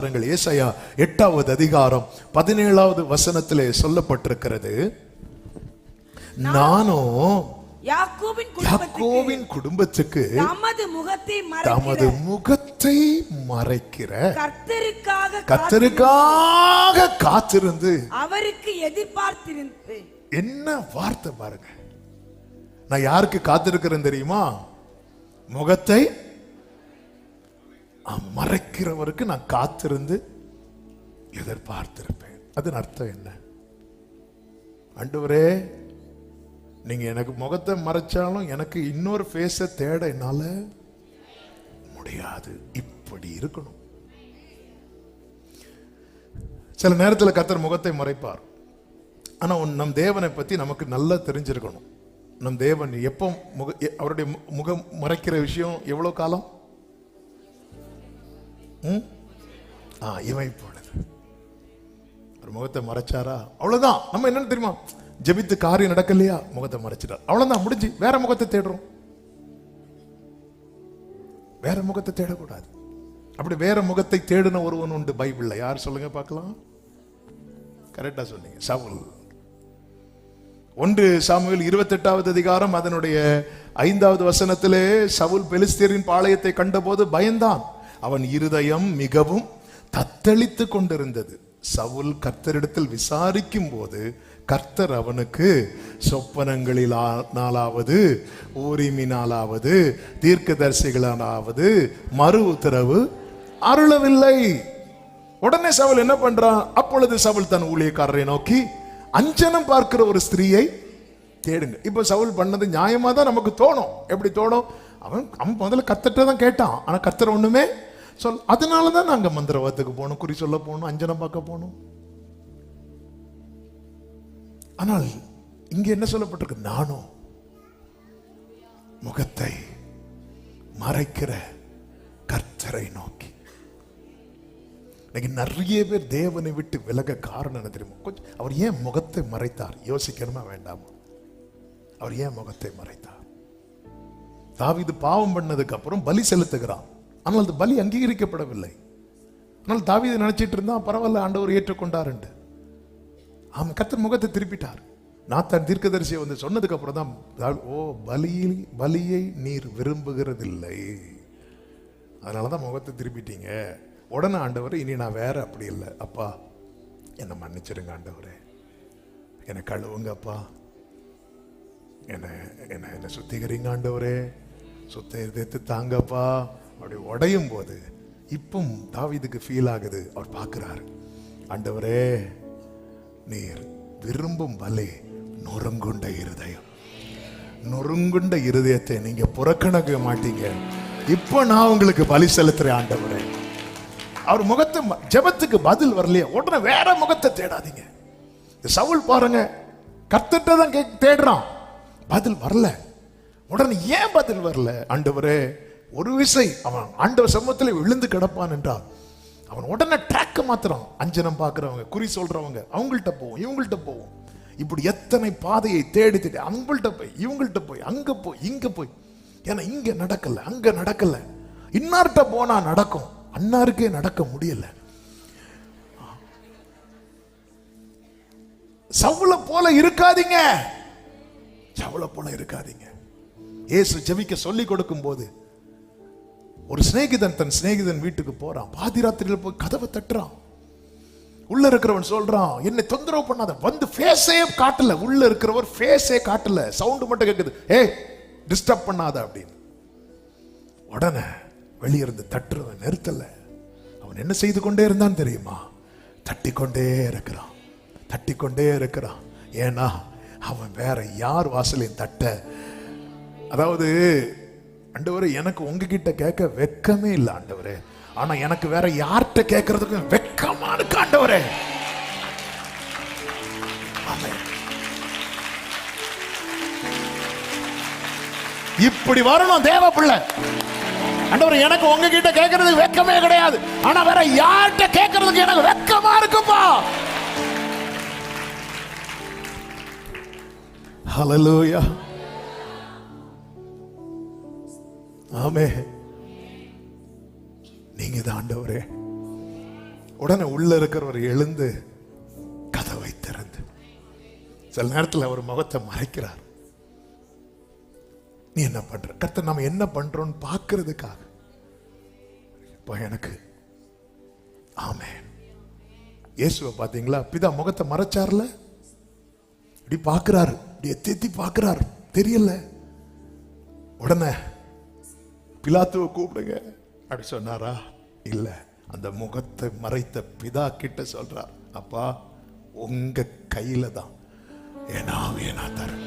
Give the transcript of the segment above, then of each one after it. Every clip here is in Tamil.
பாருங்கள் ஏசாயா எட்டாவது அதிகாரம் பதினேழாவது வசனத்திலே சொல்லப்பட்டிருக்கிறது. நானும் யாக்கோவின் குடும்பத்துக்கு தமது முகத்தை தமது மறைக்கிற முகத்தை மறைக்கிற கர்த்தருக்காக கத்தருக்காக காத்திருந்து அவருக்கு எதிர்பார்த்திருந்து. என்ன வார்த்தை பாருங்க. நான் யாருக்கு காத்திருக்கிறேன் தெரியுமா? முகத்தை மறைக்கிறவருக்கு நான் காத்திருந்து எதிர்பார்த்திருப்பேன். அதன் அர்த்தம் என்ன? ஆண்டவரே நீங்க எனக்கு முகத்தை மறைச்சாலும் எனக்கு இன்னொரு ஃபேஸை தேட என்னால முடியாது. இப்படி இருக்கணும். சில நேரத்தில் கத்தர் முகத்தை மறைப்பார். ஆனால் உன் நம் தேவனை பற்றி நமக்கு நல்லா தெரிஞ்சிருக்கணும். நம் தேவன் எப்போ முக எ- அவருடைய மு- முகம் மறைக்கிற விஷயம் எவ்வளோ காலம்? ஆ இவை போனது. ஒரு முகத்தை மறைச்சாரா? அவ்வளோதான் நம்ம என்னன்னு தெரியுமா? ஜெபித்து காரியம் நடக்கலையா? முகத்தை மறைச்சிட்டார். அவ்வளோதான் முடிஞ்சு. வேற முகத்தை தேடுறோம். வேற முகத்தை தேடக்கூடாது. அப்படி வேற முகத்தை தேடின ஒருவன் உண்டு. பைபிளில். யார் சொல்லுங்க பார்க்கலாம்? கரெக்டாக சொன்னீங்க. சவுல் ஒன்று சாமுவேல் இருபத்தெட்டாவது அதிகாரம் அதனுடைய ஐந்தாவது வசனத்திலே சவுல் பெலிஸ்தீரின் பாளையத்தை கண்டபோது பயந்தான். அவன் இருதயம் மிகவும் தத்தளித்து கொண்டிருந்தது. சவுல் கர்த்தரிடத்தில் விசாரிக்கும் போது கர்த்தர் அவனுக்கு சொப்பனங்களிலாவது ஊரிமினாலாவது தீர்க்கதரிசிகளாலாவது மறு உத்தரவு அருளவில்லை. உடனே சவுல் என்ன பண்றான்? அப்பொழுது சவுல் தன் ஊழியக்காரரை நோக்கி அஞ்சனம் பார்க்கிற ஒரு ஸ்திரீயை தேடுங்க. இப்ப சவுல் பண்ணது நியாயமா தான் நமக்கு தோணும். எப்படி தோணும்? அவன் அவன் முதல்ல கத்தட்ட தான் கேட்டான். ஆனா கத்தர் ஒண்ணுமே சொல் அதனால தான் நாங்க மந்திரவாதத்துக்கு போகணும் குறி சொல்ல போகணும் அஞ்சனம் பார்க்க போகணும். ஆனால் இங்க என்ன சொல்லப்பட்டிருக்கு? நானும் முகத்தை மறைக்கிற கர்த்தரை நோக்கி. இன்னைக்கு நிறைய பேர் தேவனை விட்டு விலக காரணம் என்ன தெரியுமா? கொஞ்சம் அவர் ஏன் முகத்தை மறைத்தார்? யோசிக்கணுமா வேண்டாமா? அவர் ஏன் முகத்தை மறைத்தார்? தாவிது பாவம் பண்ணதுக்கு அப்புறம் பலி செலுத்துகிறான். ஆனால் அந்த பலி அங்கீகரிக்கப்படவில்லை. ஆனால் தாவீது நினைச்சிட்டு இருந்தான் பரவாயில்ல ஆண்டவர் ஏற்றுக்கொண்டார் என்று அவன் கத்தர் முகத்தை திருப்பிட்டார். நாத்தான் தீர்க்கதரிசியை வந்து சொன்னதுக்கு அப்புறம் தான் ஓ பலியில் பலியை நீர் விரும்புகிறதில்லை. அதனால தான் முகத்தை திருப்பிட்டீங்க. உடனே ஆண்டவர் இனி நான் வேற அப்படி இல்லை. அப்பா என்னை மன்னிச்சிடுங்க ஆண்டவரே. என்னை கழுவுங்க அப்பா. என்னை என்னை என்னை சுத்திகரிங்க ஆண்டவரே. சுத்த தாங்கப்பா அப்படி உடையும் போது இப்பவும் தாவிதுக்கு ஃபீல் ஆகுது. அவர் பார்க்குறாரு. ஆண்டவரே நீர் விரும்பும் வலே நொறுங்குண்ட இருதயம். நொறுங்குண்ட இருதயத்தை நீங்க புறக்கணக்க மாட்டீங்க. இப்போ நான் உங்களுக்கு பலி செலுத்துறேன் ஆண்டவரே. அவர் முகத்தை ம- ஜெபத்துக்கு பதில் வரலையே. உடனே வேற முகத்தை தேடாதீங்க. சவுல் பாருங்க. கத்துட்டு தான் தேடுறான். பதில் வரல. உடனே ஏன் பதில் வரல? ஆண்டவரே ஒரு விசை அவன் ஆண்டவர் சமூகத்தில் விழுந்து கிடப்பான் என்றால் அவன் உடனே ட்ராக்க மாத்துறான். அஞ்சனம் பார்க்குறவங்க குறி சொல்றவங்க அவங்கள்ட்ட போவோம் இவங்கள்ட்ட போவோம். இப்படி எத்தனை பாதையை தேடி தேடி அவங்கள்ட்ட போய் இவங்கள்ட்ட போய் அங்கே போய் இங்கே போய். ஏன்னா இங்கே நடக்கல அங்கே நடக்கலை. இன்னார்கிட்ட போனால் நடக்கும் அன்னாருக்கே நடக்க முடியல. சவுல போல இருக்காதீங்க. சவுல போல இருக்காதீங்க. ஏசு ஜெபிக்க சொல்லி கொடுக்கும் போது ஒரு சிநேகிதன் தன் சிநேகிதன் வீட்டுக்கு போறான். பாதிராத்திரியில் போய் கதவை தட்டுறான். உள்ள இருக்கிறவன் சொல்றான் என்னை தொந்தரவு பண்ணாத. வந்து ஃபேஸே காட்டல. உள்ள இருக்கிறவர் ஃபேஸே காட்டல. சவுண்டு மட்டும் கேட்குது ஏய் டிஸ்டர்ப் பண்ணாத அப்படின்னு. உடனே வெளியே இருந்து தட்டுறவன் நிறுத்தல. அவன் என்ன செய்து கொண்டே இருந்தான் தெரியுமா? தட்டி கொண்டே இருக்கிறான். தட்டி கொண்டே இருக்கிறான். ஏன்னா அவன் வேற யார் வாசலையும் தட்ட. அதாவது ஆண்டவரே எனக்கு உங்ககிட்ட கேட்க வெக்கமே இல்லை ஆண்டவரே. ஆனா எனக்கு வேற யார்கிட்ட கேட்கறதுக்கும் வெக்கமா இருக்கு ஆண்டவரே. இப்படி வரணும் தேவ பிள்ளை. ஆண்டவர் எனக்கு உங்ககிட்ட கேட்கறதுக்கு வெக்கமே கிடையாது. ஆனா வேற யார்கிட்ட கேட்கறதுக்கு எனக்கு வெக்கமா இருக்குப்பா. ஹalleluya ஆமே நீங்க தான் ஆண்டவரே. உடனே உள்ள இருக்கிறவர் எழுந்து கதவை திறந்து. சில நேரத்தில் அவர் முகத்தை மறைக்கிறார். நீ என்ன பண்ற? கர்த்தர் நம்ம என்ன பண்றோம்னு பார்க்கறதுக்காக. இப்போ எனக்கு ஆமே இயேசுவை பார்த்தீங்களா? பிதா முகத்தை மறைச்சார்ல? இப்படி பார்க்கிறாரு. இப்படி எத்தி எத்தி பார்க்கிறாரு. தெரியல. உடனே பிலாத்துவை கூப்பிடுங்க. அப்படி சொன்னாரா? இல்ல அந்த முகத்தை மறைத்த பிதா கிட்ட சொல்றார். அப்பா உங்க கையில தான். ஆவியை நான் தரேன்.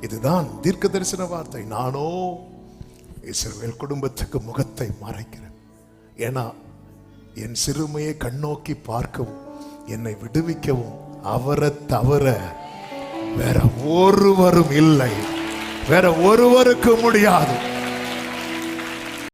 இதுதான் தீர்க்க தரிசன வார்த்தை. நானோ இஸ்ரவேல் குடும்பத்துக்கு முகத்தை மறைக்கிறேன். ஏன்னா என் சிறுமையை கண்ணோக்கி பார்க்கவும் என்னை விடுவிக்கவும் அவரை தவிர வேற ஒருவரும் இல்லை. வேற ஒருவருக்கு முடியாது.